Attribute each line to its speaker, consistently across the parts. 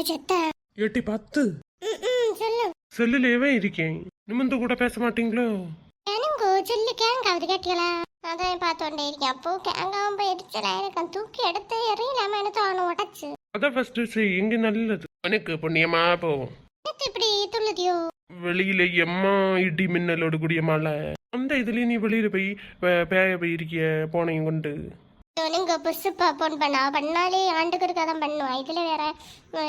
Speaker 1: என்ன செத்த.
Speaker 2: எட்டி பத்து
Speaker 1: சொல்லு.
Speaker 2: செல்லுலேயே இருக்கேன். நிமிந்து கூட பேச மாட்டீங்களோ?
Speaker 1: எனக்கு சொல்லு கேங்காவது கேட்டியலா அதான் பார்த்துட்டே இருக்கேன். அப்போ கேங்காவும் எனக்கு அந்த தூக்கி எடுத்து எறியலாம எனக்கு அவனை உடச்சு.
Speaker 2: அதான் ஃபர்ஸ்ட் செய் எங்க நல்லது? உனக்கு புண்ணியமா போவோம்.
Speaker 1: இப்படி துள்ளுதியோ?
Speaker 2: வெளியில எம்மா இடி மின்னலோடு கூடிய மழை அந்த இதுலயே நீ வெளியில போய் பேய போய் இருக்கிய போனையும் கொண்டு.
Speaker 1: நீங்க புதுசுப்பா போன் பண்ணா. பண்ணாலே ஆண்டுக்கு இருக்க தான் பண்ணுவா. இதுல வேற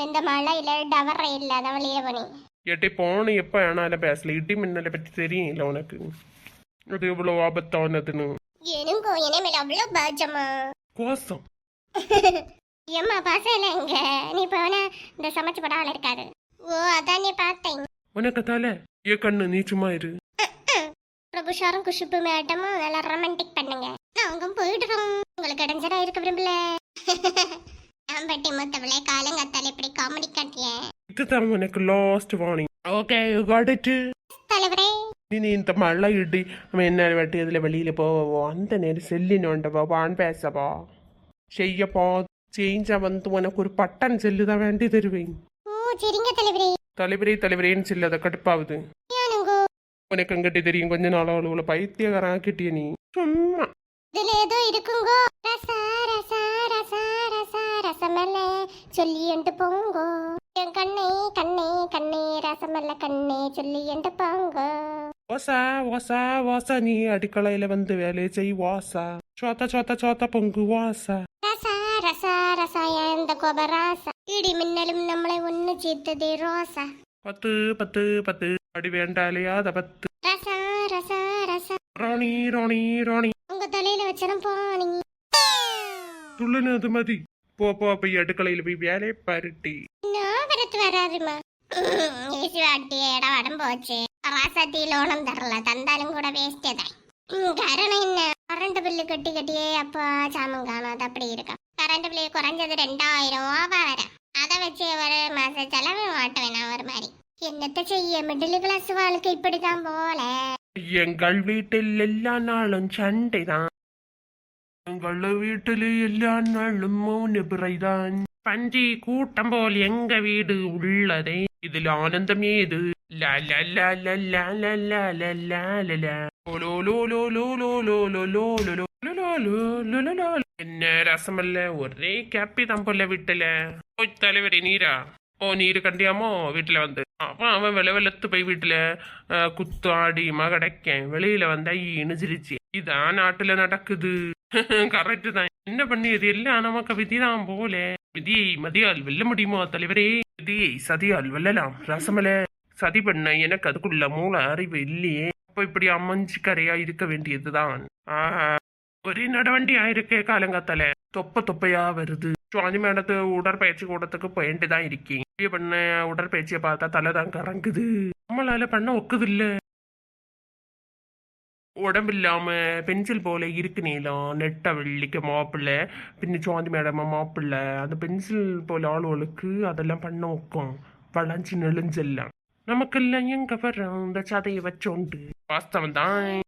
Speaker 1: இந்த மழை இல்ல டவர இல்ல அதான் வெளியே பண்ணி
Speaker 2: எட்டி போன எப்ப ஆனாலும் பேசல இடி மின்னலை பத்தி தெரியல உனக்கு? அது எவ்வளவு ஆபத்தானதுன்னு.
Speaker 1: எனக்கு என்ன மேல அவ்வளவு பாஜமா?
Speaker 2: கோசம்.
Speaker 1: ஏம்மா பாசல இங்க. நீ போன இந்த சமைச்சு படம் ஆள் இருக்காது. ஓ அதான் நீ பார்த்தேன்.
Speaker 2: உனக்கு தலை ஏ கண்ணு நீ சும்மா இரு.
Speaker 1: பிரபு ஷாரும் குஷிப்பு மேட்டமா நல்லா ரொமான்டிக் பண்ணுங்க. நாங்க போயிடுறோம். கடைஞ்சரா இருக்க விரும்பல ஆம்பட்டி மொத்தவளே காலங்கத்தால இப்படி காமெடி காட்டிய
Speaker 2: இதுதான் உனக்கு last warning okay you got it தலைவரே ഇനി ഇന്നത്തെ മഴ കിട്ടി നമ്മൾ എന്നെ വെട്ടി അതിലെ വെളിയിൽ പോവോ അന്ത നേരം സെല്ലിനുണ്ടോ പാൺ പേസവോ ചെയ്യപ്പോ
Speaker 1: ചേഞ്ചാ വന്ന് ഉനക്കൊരു
Speaker 2: പട്ടൻ ചെല്ലുതാ വേണ്ടി തരുവേ തലവരേ
Speaker 1: തലവരേന്ന്
Speaker 2: ചെല്ലത കടുപ്പാവത് ഉനക്കം കെട്ടി തരും കൊഞ്ഞ നാളുകൾ പൈത്യകാരാക്കിട്ടിയ നീ ചുമ്മാ
Speaker 1: இதுல ஏதோ இருக்குங்கோ. ரசா ரசா ரசா ரசா ரசமல்ல. சொல்லி எண்டு போங்கோ. என் கண்ணே கண்ணே கண்ணே ரசமல்ல கண்ணே சொல்லி எண்டு போங்கோ.
Speaker 2: ஓசா ஓசா ஓசா நீ அடுக்கலையில வந்து வேலையை செய் வாசா சோத்த சோத்த சோத்த பொங்கு வாசா
Speaker 1: ரசா ரசா ரசாயா இந்த கோபராசா இடி மின்னலும் நம்மளை ஒண்ணு சேர்த்ததே ரோசா.
Speaker 2: பத்து பத்து பத்து. அடி வேண்டாலையா அத பத்து.
Speaker 1: ரசா ரசா ரசா.
Speaker 2: ராணி ராணி ராணி.
Speaker 1: உங்க தலையில வச்சிடும் போனி
Speaker 2: துள்ளுனது மதி போ போ போய் அடுக்கலையில போய் வேலையை பருட்டி.
Speaker 1: நான் வரத்து வராதுமா ஏசி வாட்டி இடம் வடம் போச்சு. ராசாத்தி லோனம் தரல தந்தாலும் கூட வேஸ்டே தான். காரணம் என்ன? கரண்ட் பில்லு கட்டி கட்டியே அப்பா சாமம் காணாது அப்படி இருக்கா. கரண்ட் பில்லு குறைஞ்சது ரெண்டாயிரம் ரூபா வர. அதை வச்சு ஒரு மாச செலவு நான் ஒரு மாதிரி. என்னத்த செய்ய மிடில் கிளாஸ் வாழ்க்கை இப்படிதான் போல.
Speaker 2: எங்கள் வீட்டில் எல்லா நாளும் சண்டைதான் எங்கள் வீட்டில் எல்லா நாளும் மூணு பிறைதான் பஞ்சி கூட்டம் போல் எங்க வீடு உள்ளதே இதில் ஆனந்தம் ஏது என்ன ரசமல்ல ஒரே கேப்பி தான் போல வீட்டுல தலைவரே நீரா ஓ நீ கண்டியாமோ வீட்டில் வந்து. அப்போ அவன் வெள வெளுத்து போய் வீட்டில் அஹ், குத்தாடியுமா கிடைக்கேன் வெளியில வந்தா ஈனு இதான் நாட்டுல நடக்குது. கரெக்ட் தான். என்ன பண்ணியது? எல்லாம் நமக்கு விதிதான் போல. விதியை மதியால் வெல்ல முடியுமா தலைவரே? விதியை சதியால் வெல்லலாம். ரசமல. சதி பண்ண எனக்கு அதுக்குள்ள மூல அறிவு இல்லையே. அப்ப இப்படி அம்மஞ்சு கரையா இருக்க வேண்டியதுதான். ஆஹா ஒரே நடவண்டியா இருக்கே காலங்காத்தால. தொப்ப தொப்பையா வருது. சுவாமி மேடத்து உடற்பயிற்சி கூடத்துக்கு போயிட்டு தான் இருக்கேன் இப்படி பண்ண உடற்பயிற்சியை பார்த்தா தலை தான் கறங்குது. நம்மளால பண்ண ஒக்குது உடம்பில்லாம பென்சில் போல இருக்கு நீளம். நெட்டை வெள்ளிக்க மாப்பிள்ளை பின்ன சுவாந்தி மேடமா மாப்பிள்ளை. அந்த பென்சில் போல ஆளுகளுக்கு அதெல்லாம் பண்ண ஒக்கும். வளைஞ்சு நெளிஞ்செல்லாம். நமக்கெல்லாம் எங்க வர்றோம்? இந்த சதையை வச்சோண்டு. வாஸ்தவம் தான்